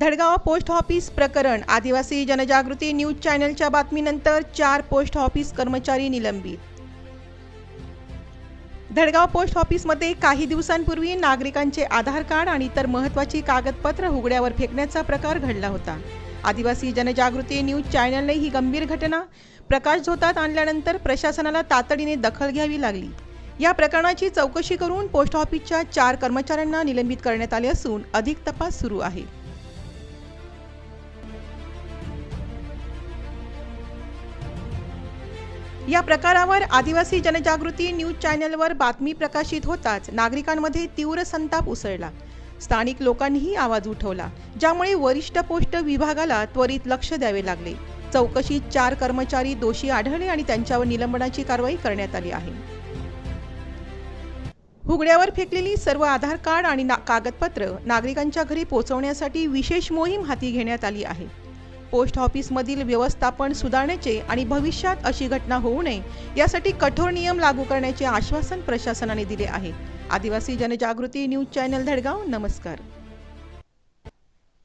Dhadgaon post office प्रकरण आदिवासी जनजागृती न्यूज चॅनलच्या बातमीनंतर चार पोस्ट ऑफिस कर्मचारी निलंबित. धडगाव पोस्ट ऑफिसमध्ये काही दिवसांपूर्वी नागरिकांचे आधार कार्ड आणि इतर महत्त्वाची कागदपत्र उघड्यावर फेकण्याचा प्रकार घडला होता. आदिवासी जनजागृती न्यूज चॅनलने ही गंभीर घटना प्रकाश झोतात आणल्यानंतर प्रशासनाला तातडीने दखल घ्यावी लागली. या प्रकरणाची चौकशी करून पोस्ट ऑफिसच्या चार कर्मचाऱ्यांना निलंबित करण्यात आले असून अधिक तपास सुरू आहे. या प्रकारावर आदिवासी जनजागृती न्यूज चॅनलवर बातमी प्रकाशित होताच नागरिकांमध्ये तीव्र संताप उसळला. स्थानिक लोकांनीही आवाज उठवला ज्यामुळे वरिष्ठ पोस्ट विभागाला त्वरित लक्ष द्यावे लागले. चौकशीत चार कर्मचारी दोषी आढळले आणि त्यांच्यावर निलंबनाची कारवाई करण्यात आली आहे. हुगड्यावर फेकलेली सर्व आधार कार्ड आणि ना- कागदपत्र नागरिकांच्या घरी पोहोचवण्यासाठी विशेष मोहीम हाती घेण्यात आली आहे. पोस्ट ऑफिसमधील व्यवस्थापन सुधारण्याचे आणि भविष्यात अशी घटना होऊ नये यासाठी कठोर नियम लागू करण्याचे आश्वासन प्रशासनाने दिले आहे. आदिवासी जनजागृती न्यूज चॅनल धडगाव नमस्कार.